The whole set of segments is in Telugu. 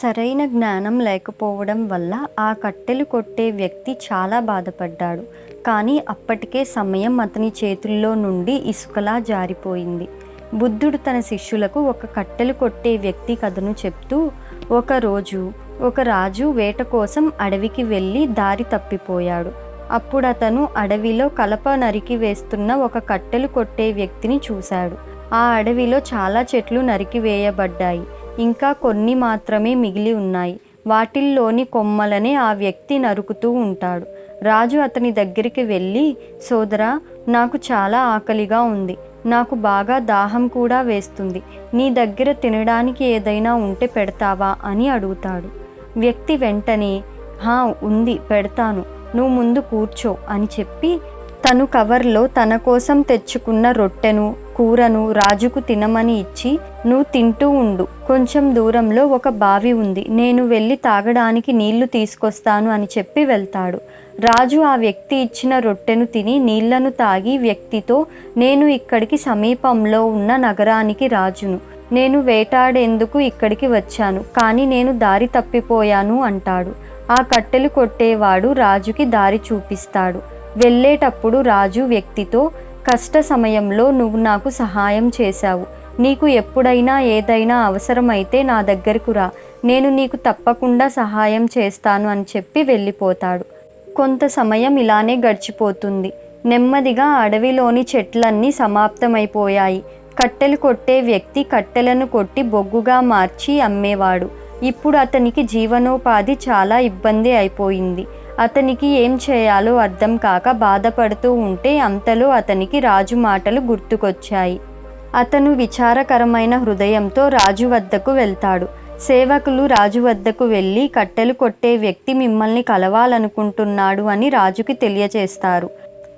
సరైన జ్ఞానం లేకపోవడం వల్ల ఆ కట్టెలు కొట్టే వ్యక్తి చాలా బాధపడ్డాడు. కానీ అప్పటికే సమయం అతని చేతుల్లో నుండి ఇసుకలా జారిపోయింది. బుద్ధుడు తన శిష్యులకు ఒక కట్టెలు కొట్టే వ్యక్తి కథను చెప్తూ ఒకరోజు ఒక రాజు వేట కోసం అడవికి వెళ్ళి దారి తప్పిపోయాడు. అప్పుడు అతను అడవిలో కలప నరికి వేస్తున్న ఒక కట్టెలు కొట్టే వ్యక్తిని చూశాడు. ఆ అడవిలో చాలా చెట్లు నరికివేయబడ్డాయి ఇంకా కొన్ని మాత్రమే మిగిలి ఉన్నాయి. వాటిల్లోని కొమ్మలనే ఆ వ్యక్తి నరుకుతూ ఉంటాడు. రాజు అతని దగ్గరికి వెళ్ళి సోదరా నాకు చాలా ఆకలిగా ఉంది. నాకు బాగా దాహం కూడా వేస్తుంది. నీ దగ్గర తినడానికి ఏదైనా ఉంటే పెడతావా? అని అడుగుతాడు. వ్యక్తి వెంటనే హా ఉంది పెడతాను. నువ్వు ముందు కూర్చో అని చెప్పి తను కవర్లో తన కోసం తెచ్చుకున్న రొట్టెను కూరను రాజుకు తినమని ఇచ్చి నువ్వు తింటూ ఉండు. కొంచెం దూరంలో ఒక బావి ఉంది. నేను వెళ్ళి తాగడానికి నీళ్ళు తీసుకొస్తాను అని చెప్పి వెళ్తాడు. రాజు ఆ వ్యక్తి ఇచ్చిన రొట్టెను తిని నీళ్ళను తాగి వ్యక్తితో నేను ఇక్కడికి సమీపంలో ఉన్న నగరానికి రాజును. నేను వేటాడేందుకు ఇక్కడికి వచ్చాను. కానీ నేను దారి తప్పిపోయాను అంటాడు. ఆ కట్టెలు కొట్టేవాడు రాజుకి దారి చూపిస్తాడు. వెళ్ళేటప్పుడు రాజు వ్యక్తితో కష్ట సమయంలో నువ్వు నాకు సహాయం చేశావు. నీకు ఎప్పుడైనా ఏదైనా అవసరమైతే నా దగ్గరకు రా. నేను నీకు తప్పకుండా సహాయం చేస్తాను అని చెప్పి వెళ్ళిపోతాడు. కొంత సమయం ఇలానే గడిచిపోతుంది. నెమ్మదిగా అడవిలోని చెట్లన్నీ సమాప్తమైపోయాయి. కట్టెలు కొట్టే వ్యక్తి కట్టెలను కొట్టి బొగ్గుగా మార్చి అమ్మేవాడు. ఇప్పుడు అతనికి జీవనోపాధి చాలా ఇబ్బంది అయిపోయింది. అతనికి ఏం చేయాలో అర్థం కాక బాధపడుతూ ఉంటే అంతలో అతనికి రాజు మాటలు గుర్తుకొచ్చాయి. అతను విచారకరమైన హృదయంతో రాజు వద్దకు వెళ్తాడు. సేవకులు రాజు వద్దకు వెళ్ళి కట్టెలు కొట్టే వ్యక్తి మిమ్మల్ని కలవాలనుకుంటున్నాడు అని రాజుకి తెలియచేస్తారు.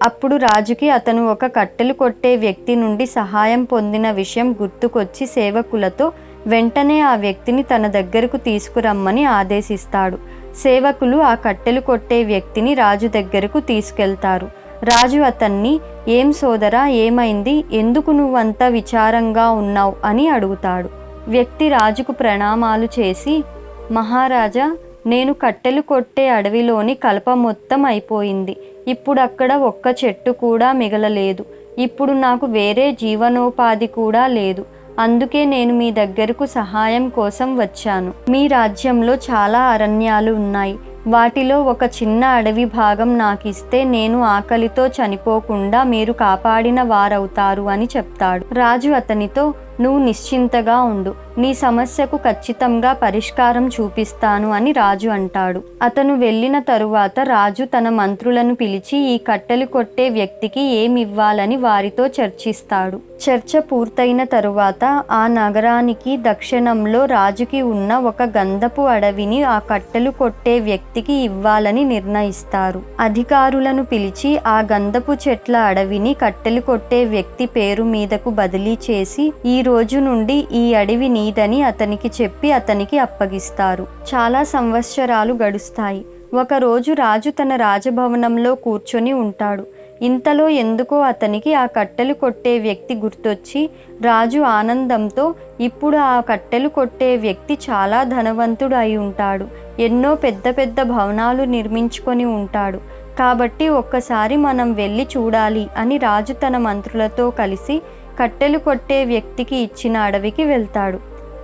అప్పుడు రాజుకి అతను ఒక కట్టెలు కొట్టే వ్యక్తి నుండి సహాయం పొందిన విషయం గుర్తుకొచ్చి సేవకులతో వెంటనే ఆ వ్యక్తిని తన దగ్గరకు తీసుకురమ్మని ఆదేశిస్తాడు. సేవకులు ఆ కట్టెలు కొట్టే వ్యక్తిని రాజు దగ్గరకు తీసుకెళ్తారు. రాజు అతన్ని ఏం సోదరా ఏమైంది? ఎందుకు నువ్వంత విచారంగా ఉన్నావు? అని అడుగుతాడు. వ్యక్తి రాజుకు ప్రణామాలు చేసి మహారాజా నేను కట్టెలు కొట్టే అడవిలోని కలప మొత్తం అయిపోయింది. ఇప్పుడు అక్కడ ఒక్క చెట్టు కూడా మిగలలేదు. ఇప్పుడు నాకు వేరే జీవనోపాధి కూడా లేదు. అందుకే నేను మీ దగ్గరకు సహాయం కోసం వచ్చాను. మీ రాజ్యంలో చాలా అరణ్యాలు ఉన్నాయి. వాటిలో ఒక చిన్న అడవి భాగం నాకు ఇస్తే నేను ఆకలితో చనిపోకుండా మీరు కాపాడిన వారవుతారు అని చెప్తాడు. రాజు అతనితో నువ్వు నిశ్చింతగా ఉండు. నీ సమస్యకు ఖచ్చితంగా పరిష్కారం చూపిస్తాను అని రాజు అంటాడు. అతను వెళ్ళిన తరువాత రాజు తన మంత్రులను పిలిచి ఈ కట్టెలు కొట్టే వ్యక్తికి ఏమివ్వాలని వారితో చర్చిస్తాడు. చర్చ పూర్తయిన తరువాత ఆ నగరానికి దక్షిణంలో రాజుకి ఉన్న ఒక గంధపు అడవిని ఆ కట్టెలు కొట్టే వ్యక్తికి ఇవ్వాలని నిర్ణయిస్తారు. అధికారులను పిలిచి ఆ గంధపు చెట్ల అడవిని కట్టెలు కొట్టే వ్యక్తి పేరు మీదకు బదిలీ చేసి ఈ రోజు నుండి ఈ అడవి నీదని అతనికి చెప్పి అతనికి అప్పగిస్తారు. చాలా సంవత్సరాలు గడుస్తాయి. ఒకరోజు రాజు తన రాజభవనంలో కూర్చొని ఉంటాడు. ఇంతలో ఎందుకో అతనికి ఆ కట్టెలు కొట్టే వ్యక్తి గుర్తొచ్చి రాజు ఆనందంతో ఇప్పుడు ఆ కట్టెలు కొట్టే వ్యక్తి చాలా ధనవంతుడు అయి ఉంటాడు. ఎన్నో పెద్ద పెద్ద భవనాలు నిర్మించుకొని ఉంటాడు. కాబట్టి ఒక్కసారి మనం వెళ్ళి చూడాలి అని రాజు తన మంత్రులతో కలిసి కట్టెలు కొట్టే వ్యక్తికి ఇచ్చిన అడవికి వెళ్తాడు.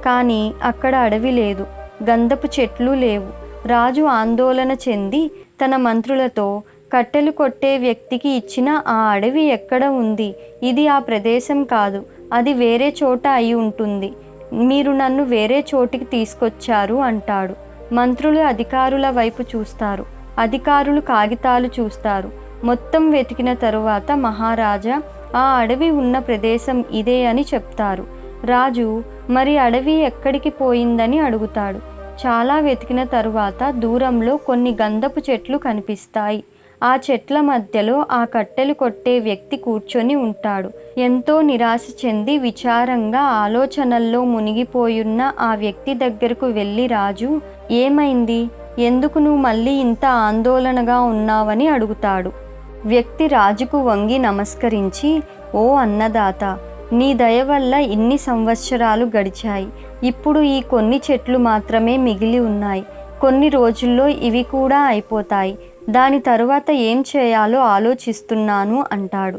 కానీ అక్కడ అడవి లేదు. గంధపు చెట్లు లేవు. రాజు ఆందోళన చెంది తన మంత్రులతో కట్టెలు కొట్టే వ్యక్తికి ఇచ్చిన ఆ అడవి ఎక్కడ ఉంది? ఇది ఆ ప్రదేశం కాదు. అది వేరే చోట అయి ఉంటుంది. మీరు నన్ను వేరే చోటికి తీసుకొచ్చారు అంటాడు. మంత్రులు అధికారుల వైపు చూస్తారు. అధికారులు కాగితాలు చూస్తారు. మొత్తం వెతికిన తరువాత మహారాజా ఆ అడవి ఉన్న ప్రదేశం ఇదే అని చెప్తారు. రాజు మరి అడవి ఎక్కడికి పోయిందని అడుగుతాడు. చాలా వెతికిన తరువాత దూరంలో కొన్ని గంధపు చెట్లు కనిపిస్తాయి. ఆ చెట్ల మధ్యలో ఆ కట్టెలు కొట్టే వ్యక్తి కూర్చొని ఉంటాడు. ఎంతో నిరాశ చెంది విచారంగా ఆలోచనల్లో మునిగిపోయున్న ఆ వ్యక్తి దగ్గరకు వెళ్ళి రాజు ఏమైంది? ఎందుకు నువ్వు మళ్ళీ ఇంత ఆందోళనగా ఉన్నావని అడుగుతాడు. వ్యక్తి రాజుకు వంగి నమస్కరించి ఓ అన్నదాత నీ దయ వల్ల ఇన్ని సంవత్సరాలు గడిచాయి. ఇప్పుడు ఈ కొన్ని చెట్లు మాత్రమే మిగిలి ఉన్నాయి. కొన్ని రోజుల్లో ఇవి కూడా అయిపోతాయి. దాని తరువాత ఏం చేయాలో ఆలోచిస్తున్నాను అంటాడు.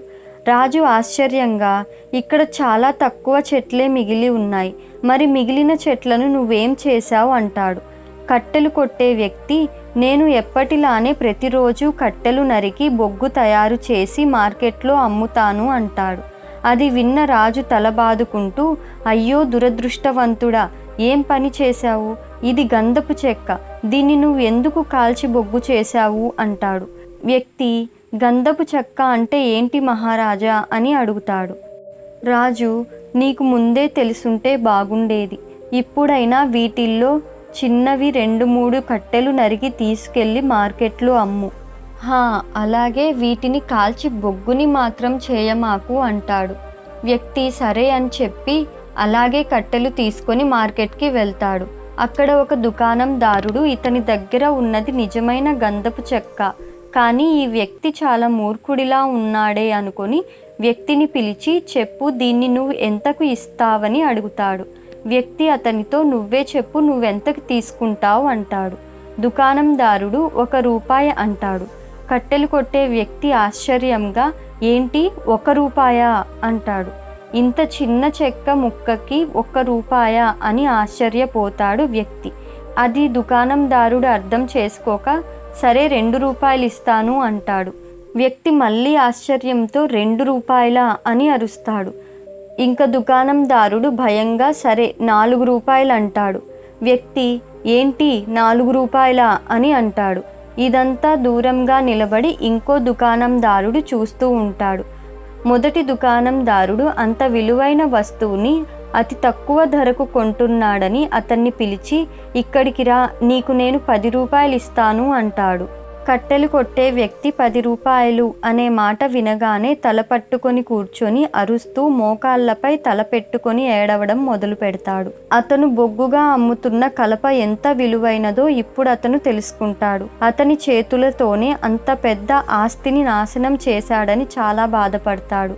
రాజు ఆశ్చర్యంగా ఇక్కడ చాలా తక్కువ చెట్లే మిగిలి ఉన్నాయి. మరి మిగిలిన చెట్లను నువ్వేం చేశావు? అంటాడు. కట్టెలు కొట్టే వ్యక్తి నేను ఎప్పటిలానే ప్రతిరోజు కట్టెలు నరికి బొగ్గు తయారు చేసి మార్కెట్లో అమ్ముతాను అంటాడు. అది విన్న రాజు తలబాదుకుంటూ అయ్యో దురదృష్టవంతుడా ఏం పని చేశావు? ఇది గంధపు చెక్క దీన్ని నువ్వు ఎందుకు కాల్చి బొగ్గు చేశావు? అంటాడు. వ్యక్తి గంధపు చెక్క అంటే ఏంటి మహారాజా? అని అడుగుతాడు. రాజు నీకు ముందే తెలుసుంటే బాగుండేది. ఇప్పుడైనా వీటిల్లో చిన్నవి రెండు మూడు కట్టెలు నరికి తీసుకెళ్ళి మార్కెట్లో అమ్ము. హా అలాగే వీటిని కాల్చి బొగ్గుని మాత్రం చేయమాకు అంటాడు. వ్యక్తి సరే అని చెప్పి అలాగే కట్టెలు తీసుకొని మార్కెట్కి వెళ్తాడు. అక్కడ ఒక దుకాణందారుడు ఇతని దగ్గర ఉన్నది నిజమైన గంధపు చెక్క. కానీ ఈ వ్యక్తి చాలా మూర్ఖుడిలా ఉన్నాడే అనుకొని వ్యక్తిని పిలిచి చెప్పు దీన్ని నువ్వు ఎంతకు ఇస్తావని అడుగుతాడు. వ్యక్తి అతనితో నువ్వే చెప్పు నువ్వెంతకు తీసుకుంటావు? అంటాడు. దుకాణందారుడు ఒక రూపాయి అంటాడు. కట్టెలు కొట్టే వ్యక్తి ఆశ్చర్యంగా ఏంటి? ఒక రూపాయా? అంటాడు. ఇంత చిన్న చెక్క ముక్కకి ఒక్క రూపాయా? అని ఆశ్చర్యపోతాడు వ్యక్తి. అది దుకాణందారుడు అర్థం చేసుకోక సరే రెండు రూపాయలు ఇస్తాను అంటాడు. వ్యక్తి మళ్ళీ ఆశ్చర్యంతో రెండు రూపాయల? అని అరుస్తాడు. ఇంకా దుకాణందారుడు భయంగా సరే నాలుగు రూపాయలు అంటాడు వ్యక్తి ఏంటి నాలుగు రూపాయలా? అని అంటాడు. ఇదంతా దూరంగా నిలబడి ఇంకో దుకాణందారుడు చూస్తూ ఉంటాడు. మొదటి దుకాణందారుడు అంత విలువైన వస్తువుని అతి తక్కువ ధరకు కొంటున్నాడని అతన్ని పిలిచి ఇక్కడికి రా నీకు నేను పది రూపాయలు ఇస్తాను అంటాడు. కట్టెలు కొట్టే వ్యక్తి పది రూపాయలు అనే మాట వినగానే తల పట్టుకొని కూర్చొని అరుస్తూ మోకాళ్ళపై తల పెట్టుకొని ఏడవడం మొదలు పెడతాడు. అతను బొగ్గుగా అమ్ముతున్న కలప ఎంత విలువైనదో ఇప్పుడు అతను తెలుసుకుంటాడు. అతని చేతులతోనే అంత పెద్ద ఆస్తిని నాశనం చేశాడని చాలా బాధపడతాడు.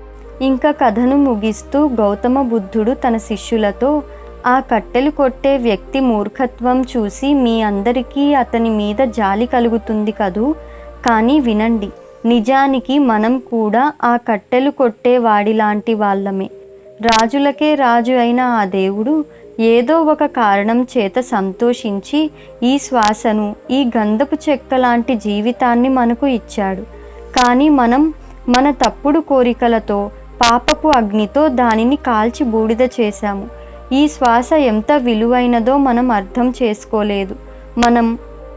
ఇంకా కథను ముగిస్తూ గౌతమ బుద్ధుడు తన శిష్యులతో ఆ కట్టెలు కొట్టే వ్యక్తి మూర్ఖత్వం చూసి మీ అందరికీ అతని మీద జాలి కలుగుతుంది కదూ? కానీ వినండి నిజానికి మనం కూడా ఆ కట్టెలు కొట్టే వాడిలాంటి వాళ్ళమే. రాజులకే రాజు అయిన ఆ దేవుడు ఏదో ఒక కారణం చేత సంతోషించి ఈ శ్వాసను ఈ గంధపు చెక్క లాంటి జీవితాన్ని మనకు ఇచ్చాడు. కానీ మనం మన తప్పుడు కోరికలతో పాపపు అగ్నితో దానిని కాల్చి బూడిద చేశాము. ఈ శ్వాస ఎంత విలువైనదో మనం అర్థం చేసుకోలేదు. మనం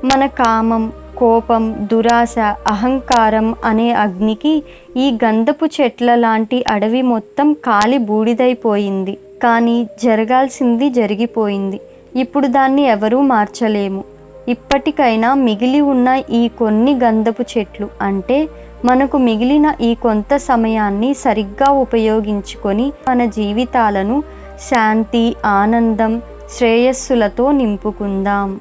మన కామం కోపం దురాశ అహంకారం అనే అగ్నికి ఈ గంధపు చెట్ల లాంటి అడవి మొత్తం కాలి బూడిదైపోయింది. కానీ జరగాల్సింది జరిగిపోయింది. ఇప్పుడు దాన్ని ఎవరూ మార్చలేము. ఇప్పటికైనా మిగిలి ఉన్న ఈ కొన్ని గంధపు చెట్లు అంటే మనకు మిగిలిన ఈ కొంత సమయాన్ని సరిగ్గా ఉపయోగించుకొని మన జీవితాలను శాంతి ఆనందం శ్రేయస్సులతో నింపుకుందాం.